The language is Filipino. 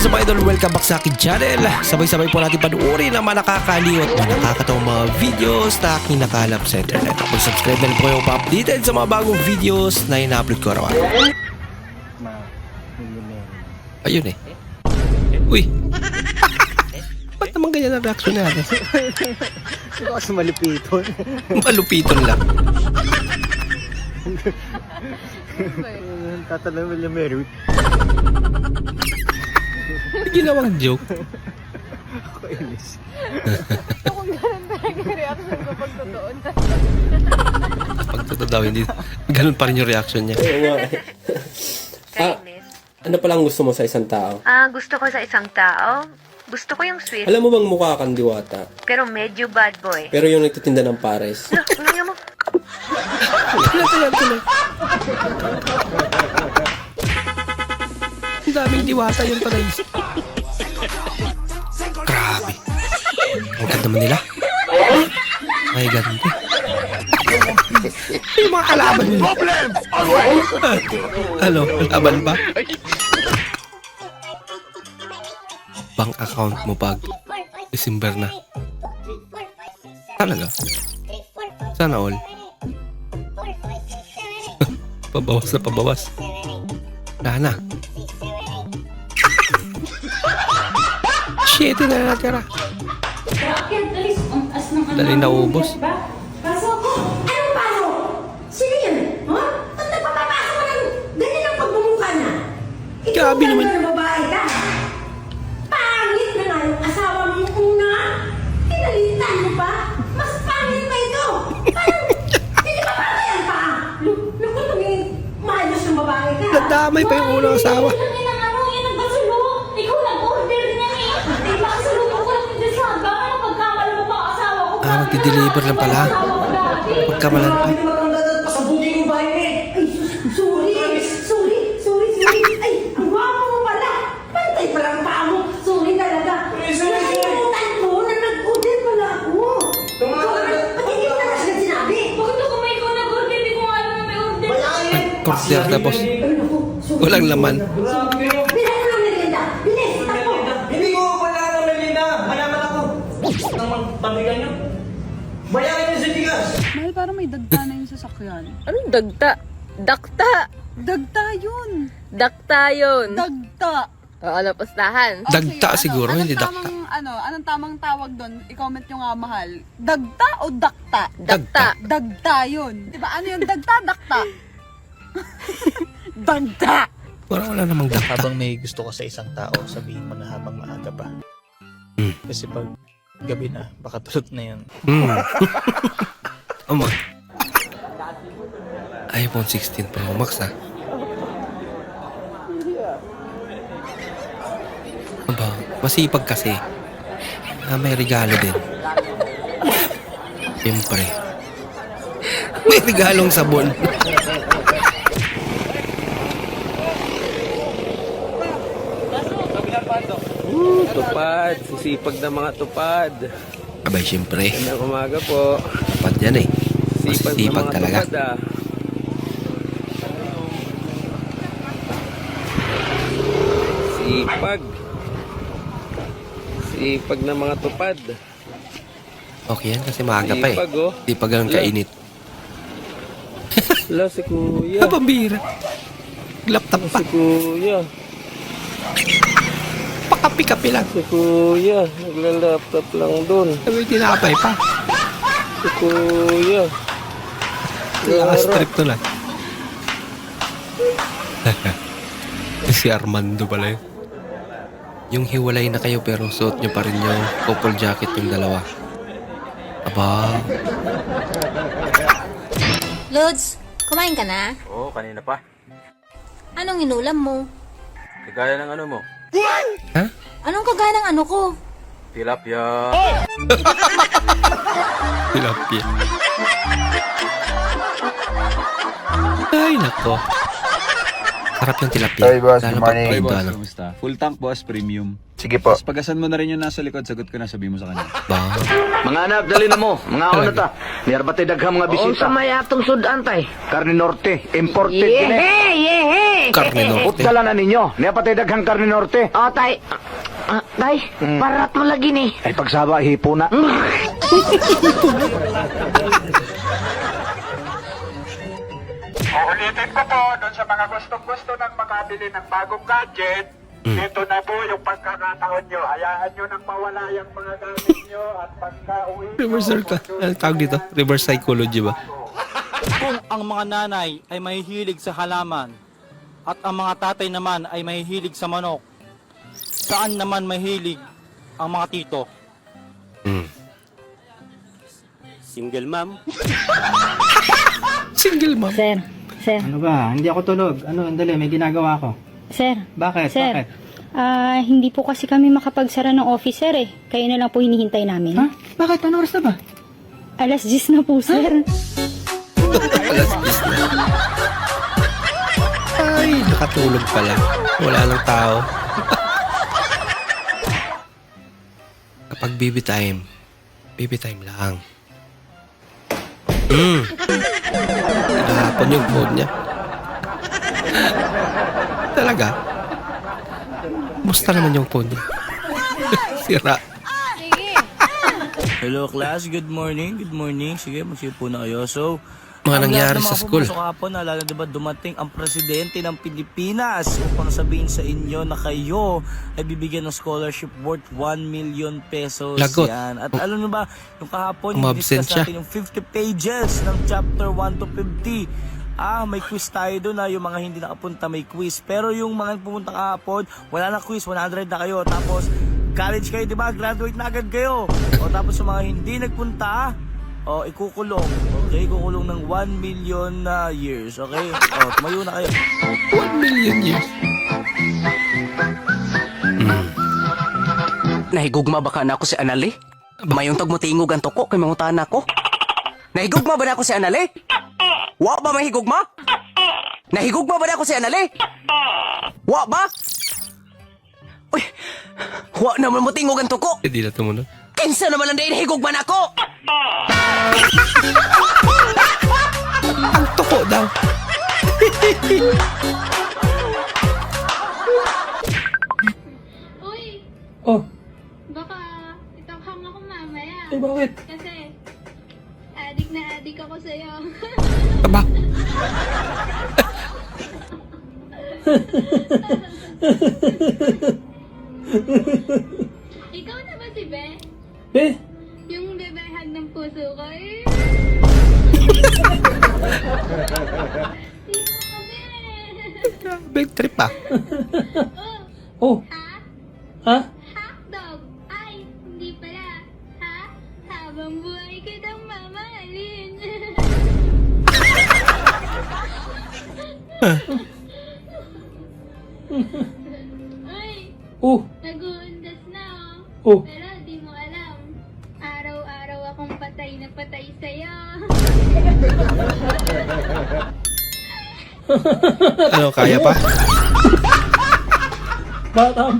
is up idol? Welcome back sa akin channel. Sabay-sabay po natin panuorin ang mga nakakaliw at mga nakakatawang mga videos na aking nakalap sa internet. Kung subscribe na po kayo pa-updated sa mga bagong videos na ina-upload ko araw-araw. Ayun eh. Uy! Ba't naman ganyan ang reaction natin? Ito kasi malipiton. Malupiton lang. Tatanong mo yung meron. Ginawang joke. Ako inis. Kung ganun talaga yung reaction ko pag totoo na. Pag totoo daw, hindi. Ganun pa rin yung reaction niya. Ah, Kindness. ano palang gusto mo sa isang tao? Ah, gusto ko sa isang tao, gusto ko yung sweet, Alam mo bang mukha kang diwata? pero medyo bad boy. Pero yung nagtitinda ng pares. No, tingnan mo. Ang daming diwata yung pala Ganda naman nila. Ay, ganda. yung mga kalaban nila. ano? Kalaban ba? Bank account mo pag December na. Talaga? Sana all. pabawas na pabawas. Wala na. Shit, na natira. Dali na ubos. Pasok ko! Anong pasok? Sino yun? Ha? Ba't nagpapapasok ka ng ganyan ang pagmumukha na? Ikaw Grabe naman. na babae ka. Pangit na nga yung asawa mo una. Pinalitan mo pa. Mas pangit pa ito. Parang, hindi pa parang yan pa. Naku, tumingin. Maayos ng babae ka. Nadamay pa yung unang asawa. Yan ang ano, yan ang basulo. Ikaw nag-order niyan eh. Di ba kasulubong ko lang yung sa hanggang ano pagkamala mo pa ang magdi-deliver lang pala. Ko dati. Pagkamalan pa. Pasabugin mo ba eh? Ay, sorry. Sorry, sorry, sorry. Ay, ang gwapo mo pala. Pantay pala ang paa mo. Sorry talaga. Nakalimutan ko na nag-order pala ako. Mo na kasi sinabi? Bakit ako may ikaw nag-order? Hindi ko nga alam na may order. Order tapos Ay, naku. Sorry. walang laman. Bilang mo ng merienda. Bilis, takbo. Hindi ko wala nang nalina. Mayaman ako. Nang pabigan nyo. Bayaran nyo sa tigas. Mahal, parang may dagta na yung sasakyan. Anong dagta? Dakta! Dagta yun! Dakta yun! Dagta! Oo, ano, pustahan. Okay, Dagta siguro, anong hindi dakta. tamang, Ano, anong tamang tawag doon? I-comment nyo nga, mahal. Dagta o dakta? Dakta. Dagta yun. Di ba? Ano yung dagta? Dakta. dagta! Parang wala namang dakta. habang may gusto ka sa isang tao, sabihin mo na habang maaga pa. Hmm. Kasi pag gabi na, baka tulog na yun. Hmm. Ama. iPhone 16 Pro Max ah. Aba, masipag kasi. Ah, may regalo din. Siyempre. May regalong sabon. Tupad, sisipag na mga tupad. Abay, siyempre. Ng umaga po. Dapat yan eh. Sipag, Masipag mga talaga. tupad ah. Sipag. Sipag na mga tupad. Okay yan kasi maaga pa eh. Sipag oh. Di pa ganun kainit. Wala si kuya. Pambira. Laptop pa. Si kuya. Pakapi-kapi lang. Si kuya. Nagla-laptop lang doon. May tinapay pa. Si kuya. Naka-strip to lang. si Armando pala yun. Yung hiwalay na kayo pero suot nyo pa rin yung couple jacket yung dalawa. Aba, Lods, kumain ka na? Oo, kanina pa. Anong inulam mo? Kagaya ng ano mo? Anong kagaya ng ano ko? Tilapia. tilapia. Ay, nako. Sarap yung tilapia. Hey, boss. Good morning. Hey, boss. Kamusta? Full tank, boss. Premium. Sige po. Tapos pagasan mo na rin yung nasa likod, sagot ko na, sabi mo sa kanya. Ba? Mga anak, dali na mo. Mga ako na ta. Niyarbate daghang mga bisita. may atong sudan tay. Karne Norte, imported. Yehe! din eh. Yehe! Karne Norte. Putdala na ninyo. Niya patay daghang karne norte. O, tay. Ah, tay, parat mo lagi ni. Ay pagsaba, hipo na. Uulitin ko po doon sa mga gustong-gusto ng makabili ng bagong gadget. Dito na po yung pagkakataon nyo. Hayaan nyo nang mawala yung mga gamit nyo at pagka uwi Reverse ka. Ano tawag dito? Reverse psychology ba? Kung ang mga nanay ay mahihilig sa halaman at ang mga tatay naman ay mahihilig sa manok, saan naman mahilig ang mga tito? Single ma'am. Single mom. Sir, sir, Ano ba? Hindi ako tulog. Ano, andali, may ginagawa ako. sir. Bakit? Sir, ah, hindi po kasi kami makapagsara ng officer eh. Kayo na lang po hinihintay namin. Bakit? Ano oras na ba? Alas 10 na po, sir. Ay, nakatulog pala. Wala lang tao. Kapag baby time, baby time lang. Mm. Nahapon yung phone niya. Talaga? Musta naman yung phone niya? Sira. Hello class, good morning, good morning. Sige, magsipo na kayo. So, Mga ang nangyari lahat ng sa mga school. pumasok hapon, naalala diba dumating ang presidente ng Pilipinas upang sabihin sa inyo na kayo ay bibigyan ng scholarship worth 1 million pesos. Lagot. Yan. At alam niyo ba, yung kahapon, yung Umabsent discuss siya. natin yung 50 pages ng chapter 1 to 50. Ah, may quiz tayo doon na yung mga hindi nakapunta may quiz. Pero yung mga pumunta kahapon, wala na quiz, 100 na kayo. Tapos, college kayo, di ba? Graduate na agad kayo. O tapos yung mga hindi nagpunta, o ikukulong. Okay, ikukulong ng 1 million na years. Okay? O, tumayo na kayo. 1 million years. Nahigugma ba ka na ako si Anali? Mayong tagmutingog ang toko kay mangutan ako. Nahigugma ba na ako si Anali? Wa ba mahigugma? Nahigugma ba na ako si Anali? Wa ba? Uy, wa naman mo tingog ang toko. Hindi na tumunod. Kinsa naman ang dahin higugma na ako? Ang toko daw. Uy, Oh, baka itakhang ako mamaya. eh bakit? Kasi, adik na adik ako sa'yo. Aba, Eh, Yung bebehan ng puso ko eh. Sino ka, Be? big trip ah. oh, Ha? ha? Hotdog! Ay, hindi pala. Ha? Habang buhay kitang mamahalin. Ay, Oh, nag-uundas na oh. oh. Pero akong patay na patay sa'yo. Ano, kaya pa? Bata